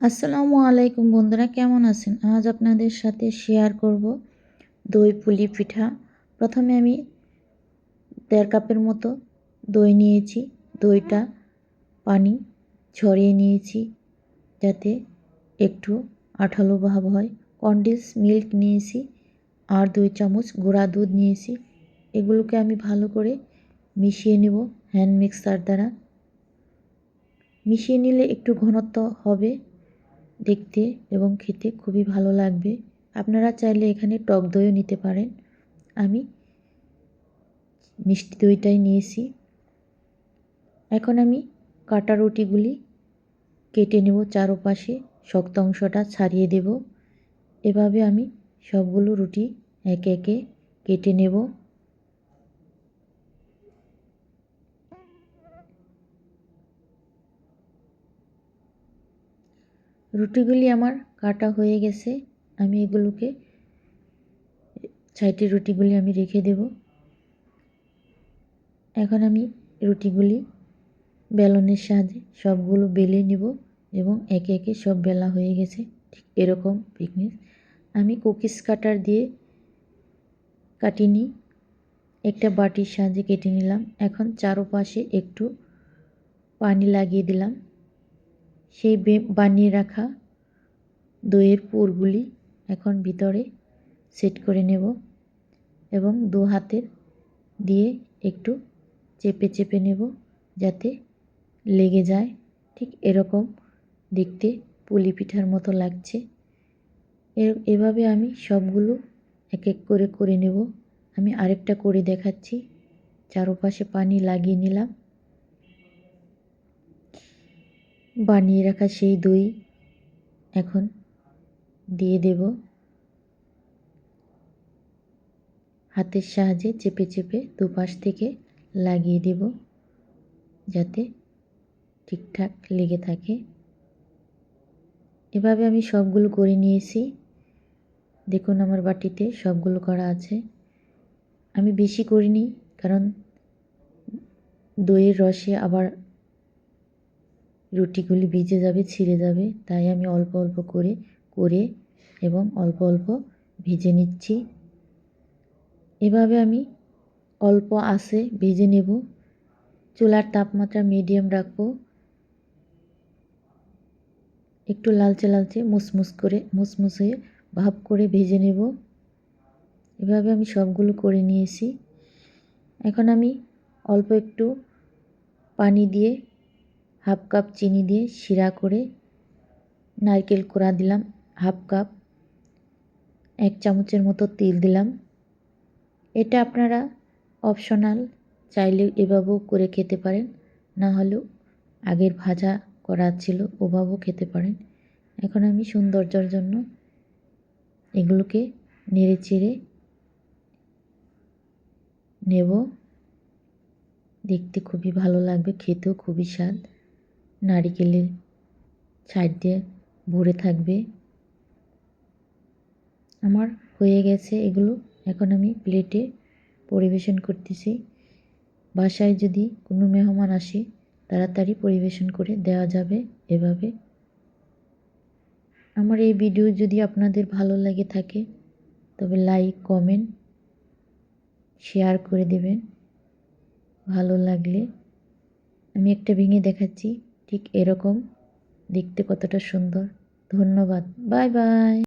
আসসালামু আলাইকুম বন্ধুরা, কেমন আছেন? আজ আপনাদের সাথে শেয়ার করব দই পুলি পিঠা। প্রথমে আমি দেড় কাপের মতো দই নিয়েছি। দইটা পানি ছড়িয়ে নিয়েছি যাতে একটু আঠালো ভাব হয়। কন্ডেন্স মিল্ক নিয়েছি আর দুই চামচ গুঁড়া দুধ নিয়েছি। এগুলোকে আমি ভালো করে মিশিয়ে নেব হ্যান্ড মিক্সার দ্বারা। মিশিয়ে নিলে একটু ঘনত্ব হবে। দেখতে এবং খেতে খুবই ভালো লাগবে। আপনারা চাইলে এখানে টক দইও নিতে পারেন। আমি মিষ্টি দইটাই নিয়েছি। এখন আমি কাটা রুটিগুলি কেটে নেব চারোপাশে। শক্ত অংশটা ছাড়িয়ে দেব। এভাবে আমি সবগুলো রুটি একে একে কেটে নেব। রুটিগুলি আমার কাটা হয়ে গেছে, আমি এগুলোকে ছাইটি রুটিগুলি আমি রেখে দেব। এখন আমি রুটিগুলি বেলনের সাহায্যে সবগুলো বেলে নেব এবং একে একে সব বেলা হয়ে গেছে, ঠিক এরকম পিকনিক আমি কুকিজ কাটার দিয়ে কাটিনি, একটা বাটির সাহায্যে কেটে নিলাম। এখন চারোপাশে একটু পানি লাগিয়ে দিলাম। সেই বানিয়ে রাখা দইয়ের পুরগুলি এখন ভিতরে সেট করে নেব এবং দু হাতের দিয়ে একটু চেপে চেপে নেব যাতে লেগে যায়। ঠিক এরকম দেখতে পুলি পিঠার মতো লাগছে। এভাবে আমি সবগুলো এক এক করে করে নেব। আমি আরেকটা করে দেখাচ্ছি। চারপাশে পানি লাগিয়ে নিলাম। বানিয়ে রাখা সেই দই এখন দিয়ে দেব। হাতের সাহায্যে চেপে চেপে দুপাশ থেকে লাগিয়ে দেব যাতে ঠিকঠাক লেগে থাকে। এভাবে আমি সবগুলো করে নিয়েছি। দেখুন আমার বাটিতে সবগুলো করা আছে। আমি বেশি করিনি কারণ দইয়ের রসে আবার রুটিগুলি ভিজে যাবে, ছিঁড়ে যাবে। তাই আমি অল্প অল্প করে করে এবং অল্প অল্প ভেজে নিচ্ছি। এভাবে আমি অল্প আসে ভেজে নেব। চুলার তাপমাত্রা মিডিয়াম রাখব। একটু লালচে লালচে মুসমুস করে, মুসমুস হয়ে ভাব করে ভেজে নেব। এভাবে আমি সবগুলো করে নিয়েছি। এখন আমি অল্প একটু পানি দিয়ে হাফ কাপ চিনি দিয়ে শিরা করে নারকেল কোড়া দিলাম, হাফ কাপ। এক চামচের মতো তেল দিলাম। এটা আপনারা অপশনাল চাইলে এভাবেও করে খেতে পারেন, না হলেও আগের ভাজা করা ছিল ওভাবেও খেতে পারেন। এখন আমি সৌন্দর্যর জন্য এগুলোকে নেড়ে চেড়ে নেব। দেখতে খুবই ভালো লাগবে, খেতেও খুবই স্বাদ। নারিকেলের দিয়ে ভরে থাকবে। আমার হয়ে গেছে এগুলো। এখন আমি প্লেটে পরিবেশন করতেছি। বাসায় যদি কোনো মেহমান আসে, তাড়াতাড়ি পরিবেশন করে দেওয়া যাবে এভাবে। আমার এই ভিডিও যদি আপনাদের ভালো লাগে থাকে, তবে লাইক কমেন্ট শেয়ার করে দেবেন। ভালো লাগলে আমি একটা ভেঙে দেখাচ্ছি। ঠিক এরকম। দেখতে কতটা সুন্দর। ধন্যবাদ। Bye bye.